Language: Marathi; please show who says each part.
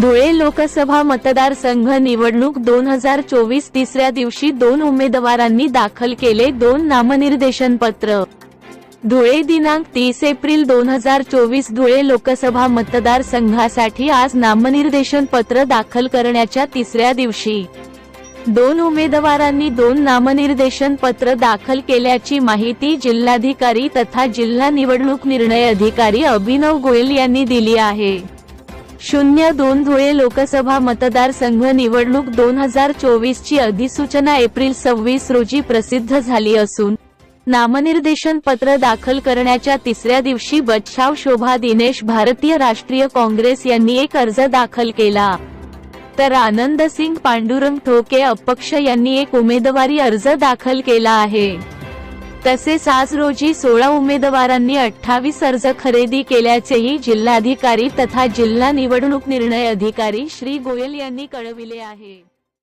Speaker 1: धुळे लोकसभा मतदारसंघ निवडणूक दोन हजार चोवीस तिसऱ्या दिवशी दोन उमेदवारांनी दाखल केले दोन नामनिर्देशन पत्र. धुळे दिनांक तीस एप्रिल दोन हजार चोवीस धुळे लोकसभा मतदारसंघासाठी आज नामनिर्देशन पत्र दाखल करण्याच्या तिसऱ्या दिवशी. दोन उमेदवारांनी दोन नामनिर्देशन पत्र दाखल केल्याची माहिती जिल्हाधिकारी तथा जिल्हा निवडणूक निर्णय अधिकारी अभिनव गोयल यांनी दिली आहे. शून्य दोन धुळे लोकसभा मतदारसंघ निवडणूक दोन हजार चोवीस ची अधिसूचना एप्रिल सव्वीस रोजी प्रसिद्ध झाली असून नामनिर्देशन पत्र दाखल करण्याच्या तिसऱ्या दिवशी बच्छाव शोभा दिनेश भारतीय राष्ट्रीय काँग्रेस यांनी एक अर्ज दाखल केला. तर आनंद सिंग पांडुरंग ठोके अपक्ष यांनी एक उमेदवारी अर्ज दाखल केला आहे. तसेच आज रोजी सोळा उमेदवारांनी अठ्ठावीस अर्ज खरेदी केल्याचेही जिल्हाधिकारी तथा जिल्हा निवडणूक निर्णय अधिकारी श्री गोयल यांनी कळविले आहे.